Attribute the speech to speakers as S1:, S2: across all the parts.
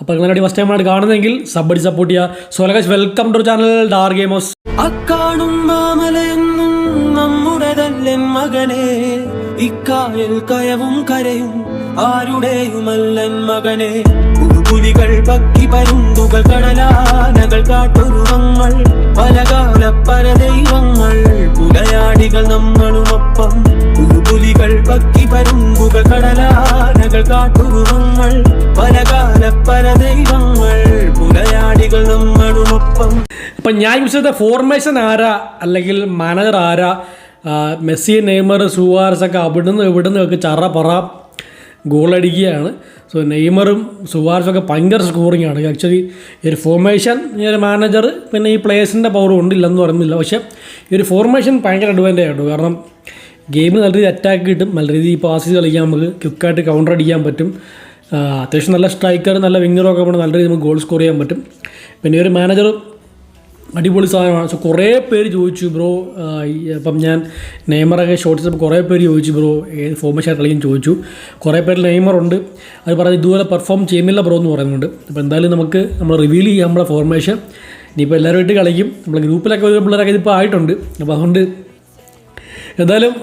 S1: അപ്പോൾ നിങ്ങളുടെ ഫസ്റ്റ് ടൈമാണ് കാണുന്നതെങ്കിൽ സബ് അടി സപ്പോർട്ട് ചെയ്യുക സോ വെൽക്കം ടു ചാനൽ ഡാർ ഗെയിമേഴ്സ്
S2: അക്കാണും മാമലയെന്നും നമ്മുടെതല്ലൻ മകനെ. ഇക്കായൽ കയവും കരയും ആരുടെയുമല്ലൻ മകനെ. പുലികൾ പക്കി പരുന്തുകൾ കടലാനകൾ കാട്ടുരുവങ്ങൾ പലകാല പരദൈവങ്ങൾ പുലയാടികൾ നമ്മളുമൊപ്പം. പുലികൾ പക്കി പരുന്തുകൾ കടലാനകൾ കാട്ടുരുവങ്ങൾ
S1: അപ്പം ഞാൻ വിശ്വസിച്ച ഫോർമേഷൻ ആരാ? അല്ലെങ്കിൽ മാനേജർ ആരാ? മെസ്സി നെയ്മർ സുവാർസ് ഒക്കെ അവിടുന്ന് ഇവിടുന്ന് ഒക്കെ ചറ പറ ഗോളടിക്കുകയാണ് സോ നെയ്മറും സുവാർസും ഒക്കെ ഭയങ്കര സ്കോറിംഗ് ആണ്. ആക്ച്വലി ഈ ഒരു ഫോർമേഷൻ ഈ ഒരു മാനേജർ പിന്നെ ഈ പ്ലേയേഴ്സിന്റെ പവർ ഉണ്ടില്ലെന്ന് പറയുന്നില്ല പക്ഷേ ഈ ഒരു ഫോർമേഷൻ ഭയങ്കര അഡ്വാന്റേജ് ആട്ടോ. കാരണം ഗെയിമിൽ നല്ല രീതിയിൽ അറ്റാക്ക് കിട്ടും. നല്ല രീതിയിൽ പാസ് കളിക്കാൻ നമുക്ക് ക്വിക്കായിട്ട് കൗണ്ടർ അടിക്കാൻ പറ്റും. അത്യാവശ്യം നല്ല സ്ട്രൈക്കർ നല്ല വിങ്ങറും ഒക്കെ നമ്മൾ നല്ല രീതിയിൽ നമുക്ക് ഗോൾ സ്കോർ ചെയ്യാൻ പറ്റും. പിന്നെ ഒരു മാനേജർ അടിപൊളി സാധനമാണ്. സോ കുറേ പേര് ചോദിച്ചു ബ്രോ അപ്പം ഞാൻ നെയ്മറൊക്കെ ഷോർട്ട്സ് കുറേ പേര് ചോദിച്ചു ബ്രോ ഏത് ഫോമേഷൻ കളിക്കും? ചോദിച്ചു. കുറേ പേര് നെയ്മറുണ്ട്. അത് പറഞ്ഞ് ഇതുപോലെ പെർഫോം ചെയ്യുന്നില്ല ബ്രോ എന്ന് പറയുന്നുണ്ട്. അപ്പോൾ എന്തായാലും നമുക്ക് നമ്മൾ റിവീൽ ചെയ്യാം നമ്മളെ ഫോർമേഷൻ ഇനിയിപ്പോൾ എല്ലാവരുമായിട്ട് കളിക്കും. നമ്മൾ ഗ്രൂപ്പിലൊക്കെ ഒരു പിള്ളേരൊക്കെ ഇതിപ്പോൾ ആയിട്ടുണ്ട്. അപ്പോൾ അതുകൊണ്ട് എന്തായാലും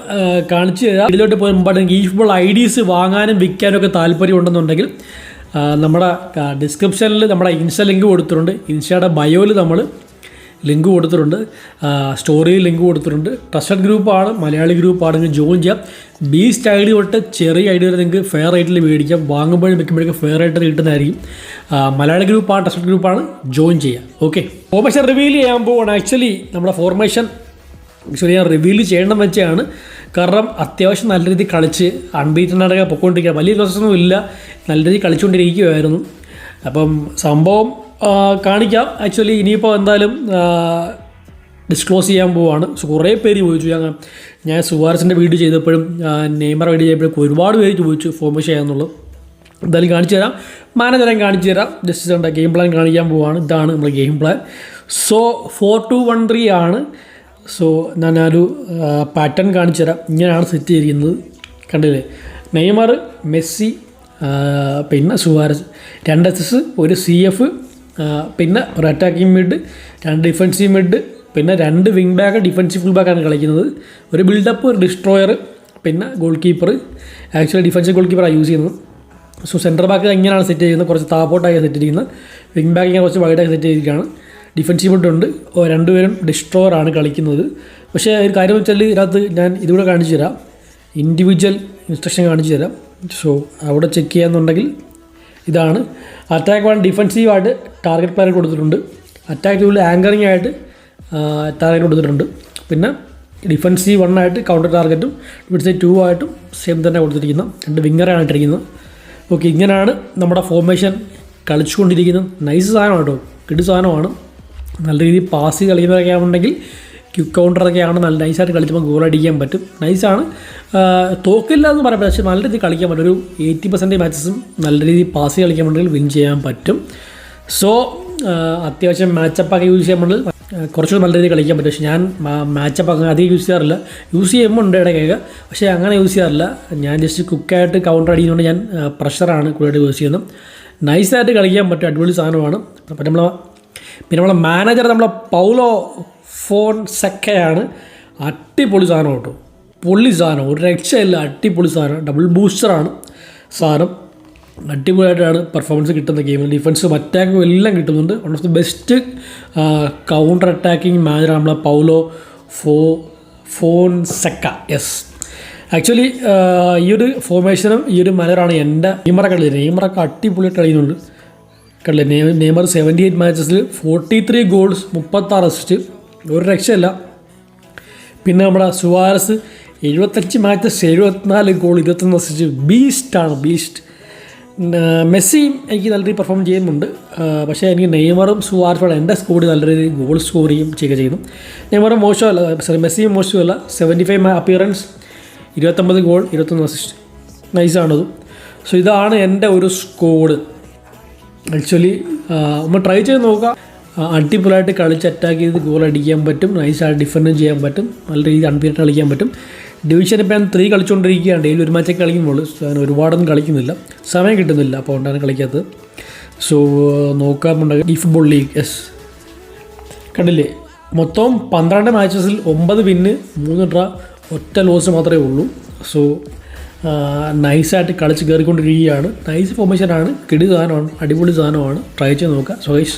S1: കാണിച്ചു തരാം. ഇതിലോട്ട് പോയി മുമ്പായിട്ട് ഈ ഫുട്ബോൾ ഐ ഡീസ് വാങ്ങാനും വിൽക്കാനും ഒക്കെ താല്പര്യം ഉണ്ടെന്നുണ്ടെങ്കിൽ നമ്മുടെ ഡിസ്ക്രിപ്ഷനിൽ നമ്മുടെ ഇൻസ്റ്റ ലിങ്ക് കൊടുത്തിട്ടുണ്ട്. ഇൻസ്റ്റയുടെ ബയോയിൽ നമ്മൾ ലിങ്ക് കൊടുത്തിട്ടുണ്ട്. സ്റ്റോറിയിൽ ലിങ്ക് കൊടുത്തിട്ടുണ്ട്. ട്രസ്റ്റഡ് ഗ്രൂപ്പാണ് മലയാളി ഗ്രൂപ്പാണ് നിങ്ങൾക്ക് ജോയിൻ ചെയ്യാം. ബീസ്റ്റ് ഐ ഡി തൊട്ട് ചെറിയ ഐ ഡി വരെ നിങ്ങൾക്ക് ഫെയർ റേറ്റിൽ മേടിക്കാം. വാങ്ങുമ്പോഴും വെക്കുമ്പോഴേക്കും ഫെയർ റേറ്റ് കിട്ടുന്നതായിരിക്കും. മലയാളി ഗ്രൂപ്പാണ് ട്രസ്റ്റഡ് ഗ്രൂപ്പാണ് ജോയിൻ ചെയ്യുക ഓക്കെ ഫോർമേഷൻ റിവീൽ ചെയ്യാൻ പോവാണ്. ആക്ച്വലി നമ്മുടെ ഫോർമേഷൻ ആക്ച്വലി ഞാൻ റിവീൽ ചെയ്യണം വെച്ചാണ്. കാരണം അത്യാവശ്യം നല്ല രീതിയിൽ കളിച്ച് അൺബീറ്റൻ അൺബീറ്റനായിട്ടൊക്കെ പൊക്കോണ്ടിരിക്കുക വലിയ ലോസൊന്നും ഇല്ല. നല്ല രീതിയിൽ കളിച്ചുകൊണ്ടിരിക്കുകയായിരുന്നു. അപ്പം സംഭവം കാണിക്കാം. ആക്ച്വലി ഇനിയിപ്പോൾ എന്തായാലും ഡിസ്ക്ലോസ് ചെയ്യാൻ പോവാണ്. കുറേ പേര് ചോദിച്ചു. ഞങ്ങൾ ഞാൻ സുവാരസിന്റെ വീഡിയോ ചെയ്തപ്പോഴും നെയ്മർ വീഡിയോ ചെയ്തപ്പോഴും ഒരുപാട് പേര് ചോദിച്ചു ഫോമേഷൻ ചെയ്യാന്നുള്ളത്. എന്തായാലും കാണിച്ചു തരാം. മാനേജറെ കാണിച്ചു തരാം. ജസ്റ്റ് ഗെയിം പ്ലാൻ കാണിക്കാൻ പോവാണ്. ഇതാണ് നമ്മുടെ game plan so four two one three ആണ്. സോ ഞാനൊരു പാറ്റേൺ കാണിച്ചു തരാം ഇങ്ങനെയാണ് സെറ്റ് ചെയ്തിരിക്കുന്നത്. കണ്ടില്ലേ? നെയ്മർ മെസ്സി പിന്നെ സുവാരസ്. രണ്ട് എസ് ഒരു സി എഫ് പിന്നെ ഒരു അറ്റാക്കിംഗ് മിഡ് രണ്ട് ഡിഫൻസീവ് മിഡ് പിന്നെ രണ്ട് വിങ് ബാക്ക് ഡിഫൻസീവ് ഫുൾ ബാക്കാണ് കളിക്കുന്നത്. ഒരു ബിൽഡപ്പ് ഒരു ഡിസ്ട്രോയർ പിന്നെ goal keeper actually defensive goal കീപ്പറാണ് യൂസ് ചെയ്യുന്നത് സോ സെന്റർ ബാക്ക് ഇങ്ങനെയാണ് സെറ്റ് ചെയ്യുന്നത് കുറച്ച് താപ്പോട്ടായി സെറ്റ് ചെയ്യുന്നത് വിങ് ബാക്ക് ഇങ്ങനെ കുറച്ച് വൈഡായി സെറ്റ് ചെയ്തിരിക്കുകയാണ്. ഡിഫൻസീവ് ഉണ്ട് രണ്ടുപേരും ഡിസ്ട്രോയർ ആണ് കളിക്കുന്നത്. പക്ഷേ ഒരു കാര്യം വെച്ചാൽ ഇതിനകത്ത് ഞാൻ ഇതുകൂടെ കാണിച്ചു തരാം. ഇൻഡിവിജ്വൽ ഇൻസ്ട്രക്ഷൻ കാണിച്ചു തരാം. സോ അവിടെ ചെക്ക് ചെയ്യാന്നുണ്ടെങ്കിൽ ഇതാണ്. അറ്റാക്ക് വൺ ഡിഫൻസീവായിട്ട് ടാർഗറ്റ് പ്ലാൻ കൊടുത്തിട്ടുണ്ട്. അറ്റാക്ക് ടൂവിൽ ആങ്കറിംഗ് ആയിട്ട് ടാർഗറ്റ് കൊടുത്തിട്ടുണ്ട്. പിന്നെ ഡിഫൻസീവ് വൺ ആയിട്ട് കൗണ്ടർ ടാർഗറ്റും ഡിഫൻസീവ് ടു ആയിട്ടും സെയിം തന്നെ കൊടുത്തിരിക്കുന്നത് രണ്ട് വിങ്ങറാണ് ഇട്ടിരിക്കുന്നത്. ഓക്കെ ഇങ്ങനെയാണ് നമ്മുടെ ഫോർമേഷൻ കളിച്ചുകൊണ്ടിരിക്കുന്നത്. നൈസ് സാധനമാണ് കേട്ടോ കിടി സാധനമാണ്. നല്ല രീതിയിൽ പാസ് കളിക്കുന്നതൊക്കെ ആണെന്നുണ്ടെങ്കിൽ കൗണ്ടർ കൗണ്ടറൊക്കെയാണ് നല്ല നൈസായിട്ട് കളിച്ചപ്പോൾ ഗോൾ അടിക്കാൻ പറ്റും. നൈസാണ് തോക്കില്ല എന്ന് പറയാം പക്ഷേ നല്ല രീതിയിൽ കളിക്കാൻ പറ്റും. ഒരു എയ്റ്റി പെർസെന്റേജ് മാച്ചസും നല്ല രീതിയിൽ പാസ് കളിക്കാൻ പറ്റുമെങ്കിൽ വിൻ ചെയ്യാൻ പറ്റും. സോ അത്യാവശ്യം മാച്ചപ്പൊക്കെ യൂസ് ചെയ്യാൻ ചെയ്യുമ്പോൾ കുറച്ചുകൂടി നല്ല രീതിയിൽ കളിക്കാൻ പറ്റും. പക്ഷേ ഞാൻ മാച്ചപ്പ് അങ്ങനെ അധികം യൂസ് ചെയ്യാറില്ല. യൂസ് ചെയ്യുമ്പോൾ ഉണ്ട് ഇടയ്ക്കൊക്കെ. പക്ഷേ അങ്ങനെ യൂസ് ചെയ്യാറില്ല. ഞാൻ ജസ്റ്റ് കുക്കായിട്ട് കൗണ്ടർ അടിക്കുന്നതുകൊണ്ട് ഞാൻ പ്രഷറാണ് കൂടുതലായിട്ട് യൂസ് ചെയ്യുന്നത്. നൈസായിട്ട് കളിക്കാൻ പറ്റും. അടിപൊളി സാധനമാണ്. അപ്പം നമ്മൾ പിന്നെ നമ്മളെ മാനേജർ നമ്മളെ പൗലോ ഫോൺ സെക്കയാണ് അടിപൊളി സാധനം കേട്ടോ. പൊള്ളി സാധനം. ഒരു രക്ഷയില്ല. അടിപൊളി സാധനം. ഡബിൾ ബൂസ്റ്ററാണ് സാധനം. അടിപൊളിയായിട്ടാണ് പെർഫോമൻസ് കിട്ടുന്ന ഗെയിമിൽ ഡിഫൻസും അറ്റാക്കും എല്ലാം കിട്ടുന്നുണ്ട്. One of the best counter attacking മാനേജറാണ് നമ്മളെ പൗലോ ഫോ ഫോൺ സെക്ക യെസ് ആക്ച്വലി ഈ ഒരു ഫോർമേഷനും ഈ ഒരു മലറാണ് എന്റെ. നെയ്മറൊക്കെ അടിപൊളിയായിട്ട് കളിയുന്നുണ്ട് കണ്ടില്ലേ? നെയ്മർ നെയ്മർ സെവന്റി എയ്റ്റ് മാച്ചസിൽ ഫോർട്ടി ത്രീ ഗോൾസ് മുപ്പത്താറ് അസിസ്റ്റ് ഒരു രക്ഷയല്ല. പിന്നെ നമ്മുടെ സുവാരസ് എഴുപത്തഞ്ച് മാച്ചസ് എഴുപത്തിനാല് ഗോൾ ഇരുപത്തൊന്ന് അസിസ്റ്റ് ബീസ്റ്റാണ് ബീസ്റ്റ് മെസ്സിയും എനിക്ക് നല്ല രീതിയിൽ പെർഫോം ചെയ്യുന്നുണ്ട്. പക്ഷേ എനിക്ക് നെയ്മറും സുവാർഫോടെ എന്റെ സ്കോഡ് നല്ല രീതിയിൽ ഗോൾ സ്കോർ ചെയ്യും ചെയ്യുക ചെയ്യുന്നു. നെയ്മറും മോശമല്ല സോറി മെസ്സിയും മോശമല്ല. സെവന്റി ഫൈവ് അപ്പിയറൻസ് ഇരുപത്തൊമ്പത് ഗോൾ ഇരുപത്തൊന്ന് അസിസ്റ്റ് നൈസാണതും സോ ഇതാണ് എന്റെ ഒരു സ്കോഡ് ആക്ച്വലി നമ്മൾ ട്രൈ ചെയ്ത് നോക്കാം അടിപൊളിയായിട്ട് കളിച്ച് അറ്റാക്ക് ചെയ്ത് ഗോൾ അടിക്കാൻ പറ്റും. നൈസായിട്ട് ഡിഫൻഡും ചെയ്യാൻ പറ്റും. നല്ല രീതിയിൽ അൺപീരിയഡ് കളിക്കാൻ പറ്റും. ഡിവിഷൻ ഇപ്പം ഞാൻ ത്രീ കളിച്ചുകൊണ്ടിരിക്കുകയാണ് ഡെയിലി ഒരു മാച്ചൊക്കെ കളിക്കുമ്പോൾ. ഞാൻ ഒരുപാടൊന്നും കളിക്കുന്നില്ല. സമയം കിട്ടുന്നില്ല അപ്പോൾ കൊണ്ടാണ് കളിക്കാത്തത്. സോ നോക്കാമുണ്ടെങ്കിൽ ഈ ഫുട്ബോൾ ലീഗ് എസ് കണ്ടില്ലേ? മൊത്തം പന്ത്രണ്ട് മാച്ചസിൽ ഒമ്പത് വിന്ന് മൂന്ന് ഡ്ര ഒറ്റ ലോസ് മാത്രമേ ഉള്ളൂ. സോ നൈസായിട്ട് കളിച്ച് കയറിക്കൊണ്ടിരിക്കുകയാണ് നൈസ് ഫോർമേഷനാണ് കിടി സാധനമാണ് അടിപൊളി സാധനമാണ്. ട്രൈ ചെയ്ത് നോക്കുക. So guys